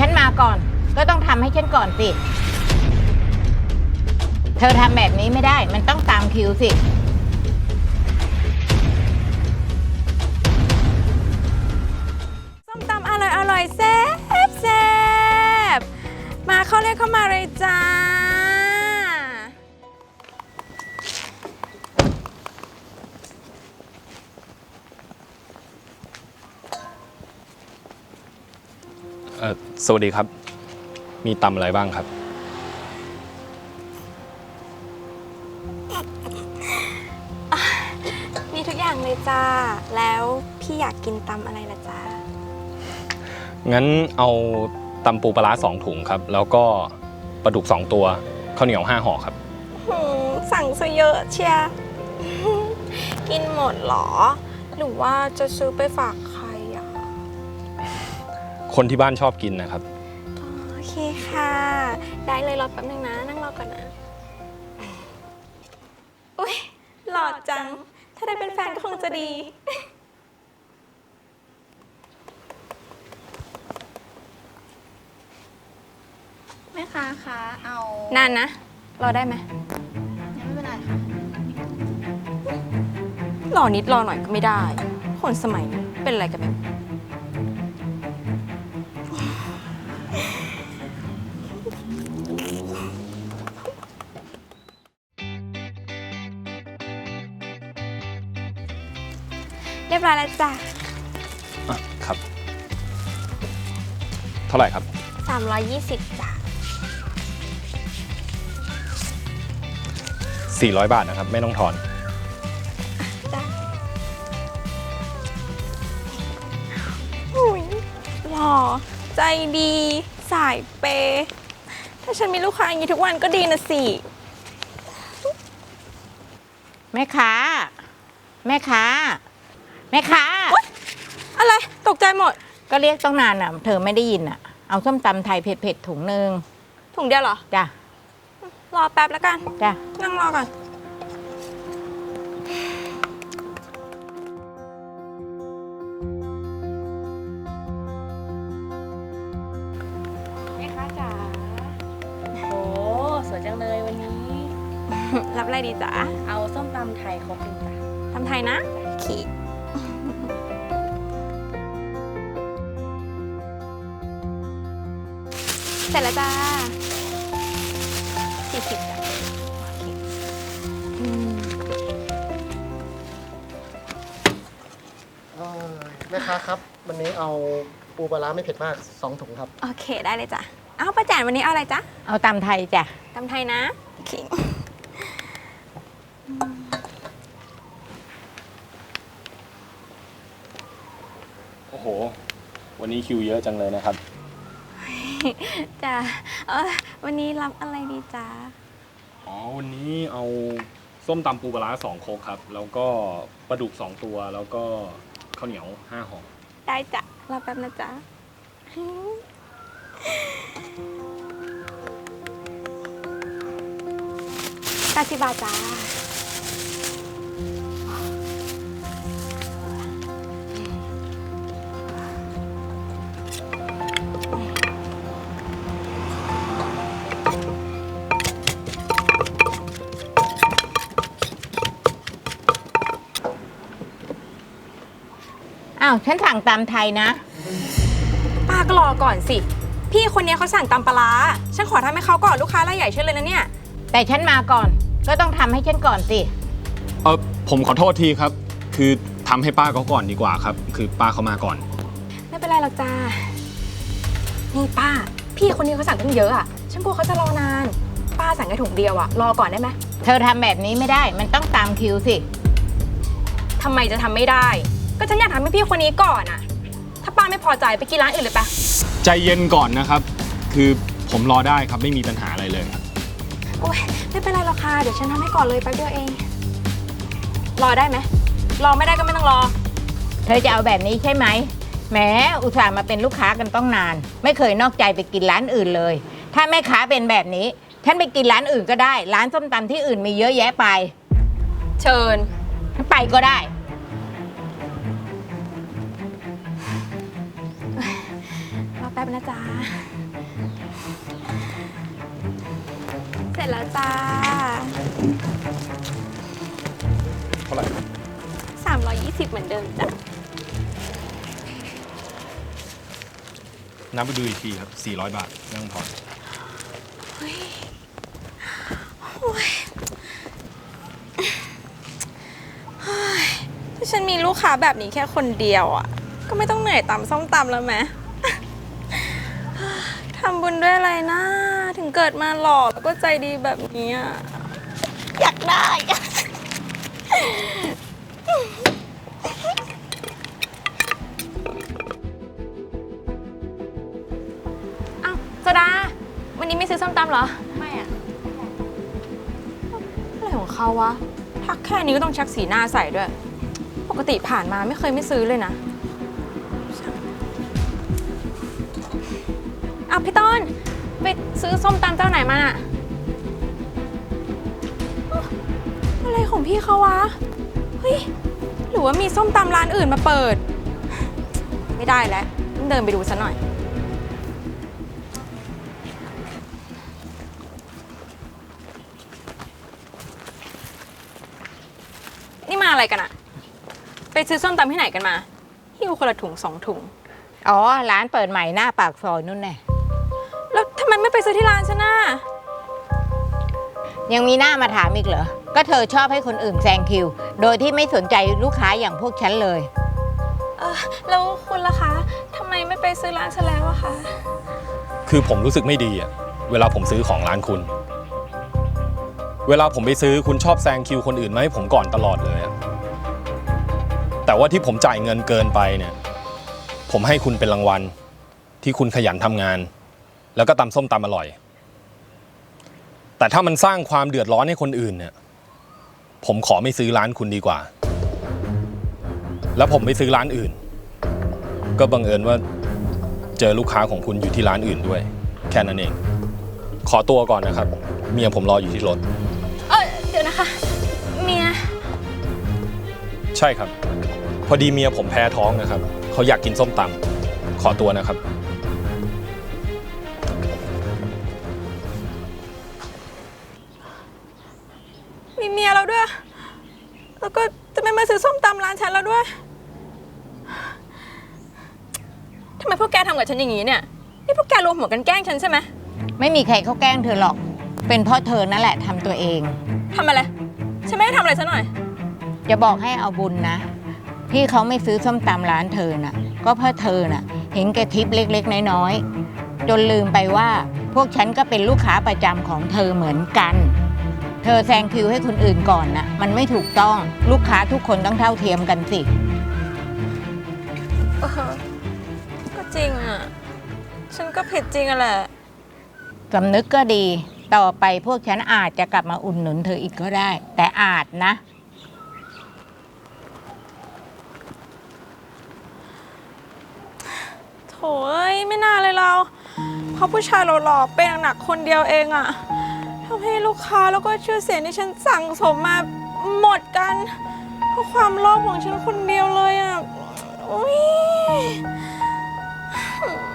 ฉันมาก่อน ก็ต้องทำให้ฉันก่อนสิ เธอทำแบบนี้ไม่ได้ มันต้องตามคิวสิ ส้มตำอร่อยอร่อยแซ่บแซ่บมาเข้าเรียกเข้ามาเลยจ้า เอ่อสวัสดีครับ มีตำอะไรบ้างครับ มีทุกอย่างเลยจ้า แล้วพี่อยากกินตำอะไรล่ะจ้างั้นเอาตำปูปลาร้าสองถุงครับ แล้วก็ปลาดุกสองตัวข้าวเหนียวห้าห่อครับ หืมสั่งซะเยอะเชีย กินหมดเหรอ หรือว่าจะซื้อไปฝากใครอะ คนที่บ้านชอบกินนะครับ โอเคค่ะ ได้เลยรอแป๊บนึงนะ นั่งรอก่อนนะ อุ้ยหล่อจัง ถ้าได้เป็นแฟนก็คงจะดี แม่ค้าคะเอานานนะ รอได้ไหมยังไม่เป็นไรค่ะ รอนิดรอหน่อยก็ไม่ได้ คนสมัยนี้เป็นอะไรกันแบบเรียบร้อยแล้วจ้ะอะครับ เท่าไหร่ครับ 320จ้ะ400 บาทนะครับ ไม่ต้องทอน จ้ะอุ้ยหล่อใจดีสายเปย์ถ้าฉันมีลูกค้าอย่างนี้ทุกวันก็ดีนะสิ แม่ค้า แม่ค้า แม่ค้าอะไรตกใจหมด ก็เรียกต้องนานอะ เธอไม่ได้ยินอะ เอาส้มตำไทยเผ็ดๆถุงหนึ่งถุงเดียวเหรอ จ้ะ รอแป๊บแล้วกัน จ้ะ นั่งรอก่อน แม่ค้าจ๋า โอ้สวยจังเลยวันนี้ รับอะไรดีจ๊ะเอาส้มตำไทยครบหนึ่งจ้ะทำไทยนะขี่เสร็จแล้วจ้าสี่สิบจ้ะโอเคอืมเอ่อแม่ค้าครับ วันนี้เอาปูปลาร้าไม่เผ็ดมากสองถุงครับ โอเคได้เลยจ้ะ เอาป้าแจนวันนี้เอาอะไรจ๊ะเอาตำไทยจ้ะตำไทยนะโอเคโอ้โห วันนี้คิวเยอะจังเลยนะครับ จ้ะเออวันนี้รับอะไรดีจ๊ะอ๋อวันนี้เอาส้มตำปูปลาร้าสองโคกครับ แล้วก็ปลาดุกสองตัวแล้วก็ข้าวเหนียวห้าห่อได้จ้ะรอแป๊บนะจ๊ะแปดสิบบาทจ้า อ้าวฉันสั่งตำไทยนะ ป้าก็รอก่อนสิ พี่คนนี้เขาสั่งตำปลาร้าฉันขอทำให้เขาก่อนลูกค้ารายใหญ่เช่นเลยนะเนี่ย แต่ฉันมาก่อน ก็ต้องทำให้ฉันก่อนสิ เออผมขอโทษทีครับ คือทำให้ป้าเขาก่อนดีกว่าครับ คือป้าเขามาก่อน ไม่เป็นไรหรอกจ้า นี่ป้า พี่คนนี้เขาสั่งตั้งเยอะอะฉันกลัวเขาจะรอนาน ป้าสั่งแค่ถุงเดียวอะรอก่อนได้ไหมเธอทำแบบนี้ไม่ได้ มันต้องตามคิวสิ ทำไมจะทำไม่ได้ ก็ฉันอยากทำให้พี่คนนี้ก่อนอะถ้าป้าไม่พอใจไปกินร้านอื่นเลยปะใจเย็นก่อนนะครับ คือผมรอได้ครับไม่มีปัญหาอะไรเลย โอ๊ยไม่เป็นไรหรอกค่ะ เดี๋ยวฉันทำให้ก่อนเลยแป๊บเดียวเอง รอได้ไหม รอไม่ได้ก็ไม่ต้องรอ เธอจะเอาแบบนี้ใช่ไหมแหมอุตส่าห์มาเป็นลูกค้ากันต้องนาน ไม่เคยนอกใจไปกินร้านอื่นเลย ถ้าแม่ค้าเป็นแบบนี้ ฉันไปกินร้านอื่นก็ได้ ร้านส้มตำที่อื่นมีเยอะแยะไปเชิญฉันไปก็ได้ ป๊บป๊บนะจ๊ะ เสร็จแล้วจ้าเท่าไหร่320 เหมือนเดิมจ้ะ นับไปดูอีกทีครับ 400 บาทไม่ต้องทอนถ้าฉันมีลูกค้าแบบนี้แค่คนเดียวอะ ก็ไม่ต้องเหนื่อยตำส้มตำแล้วไหมทำ บุญด้วยอะไรนะ ถึงเกิดมาหล่อแล้วก็ใจดีแบบนี้อะอยากได้อะอ้าวโซดา วันนี้ไม่ซื้อส้มตำเหรอ ไม่อะอะไรของเขาวะทักแค่นี้ก็ต้องชักสีหน้าใส่ด้วย ปกติผ่านมาไม่เคยไม่ซื้อเลยนะ พี่ต้น ไปซื้อส้มตำเจ้าไหนมาอะอะไรของพี่เขาวะ เฮ้ย หรือว่ามีส้มตำร้านอื่นมาเปิด ไม่ได้แล้วต้องเดินไปดูซะหน่อย นี่มาอะไรกันอะไปซื้อส้มตำที่ไหนกันมาหิ้วคนละถุงสองถุง อ๋อ ร้านเปิดใหม่หน้าปากซอยนู่นแน่ ไมไม่ไปซื้อที่ร้านฉันน่ะยังมีหน้ามาถามอีกเหรอ ก็เธอชอบให้คนอื่นแซงคิว โดยที่ไม่สนใจลูกค้าอย่างพวกฉันเลย เออแล้วคุณล่ะคะทำไมไม่ไปซื้อร้านฉันแล้วอะคะ คือผมรู้สึกไม่ดีอะเวลาผมซื้อของร้านคุณ เวลาผมไปซื้อคุณชอบแซงคิวคนอื่นมาให้ผมก่อนตลอดเลยอะแต่ว่าที่ผมจ่ายเงินเกินไปเนี่ย ผมให้คุณเป็นรางวัล ที่คุณขยันทำงาน แล้วก็ตำส้มตำอร่อย แต่ถ้ามันสร้างความเดือดร้อนให้คนอื่นเนี่ย ผมขอไม่ซื้อร้านคุณดีกว่า แล้วผมไปซื้อร้านอื่น ก็บังเอิญว่าเจอลูกค้าของคุณอยู่ที่ร้านอื่นด้วย แค่นั้นเอง ขอตัวก่อนนะครับ เมียผมรออยู่ที่รถ เออเดี๋ยวนะคะ เมีย ใช่ครับ พอดีเมียผมแพ้ท้องนะครับ เขาอยากกินส้มตำขอตัวนะครับ กับฉันอย่างนี้เนี่ย นี่พวกแกรวมหัวกันแกล้งฉันใช่ไหมไม่มีใครเขาแกล้งเธอหรอก เป็นเพราะเธอนั่นแหละทำตัวเอง ทำอะไร ฉันไม่ได้ทำอะไรซะหน่อยจะบอกให้เอาบุญนะ ที่เขาไม่ซื้อส้มตำร้านเธอน่ะ ก็เพราะเธอน่ะ เห็นแกทิปเล็กๆ น้อยๆ จนลืมไปว่าพวกฉันก็เป็นลูกค้าประจำของเธอเหมือนกัน เธอแซงคิวให้คนอื่นก่อนน่ะ มันไม่ถูกต้องลูกค้าทุกคนต้องเท่าเทียมกันสิ เออ จริงอะฉันก็ผิดจริงอะแหละสำนึกก็ดี ต่อไปพวกฉันอาจจะกลับมาอุ่นหนุนเธออีกก็ได้ แต่อาจนะ โถเอ้ยไม่น่าเลยเรา เพราะผู้ชายหล่อๆเป็นหนักๆคนเดียวเองอะทำให้ลูกค้าแล้วก็ชื่อเสียงที่ฉันสั่งสมมาหมดกัน เพราะความโลภของฉันคนเดียวเลยอะอุ้ย Oh.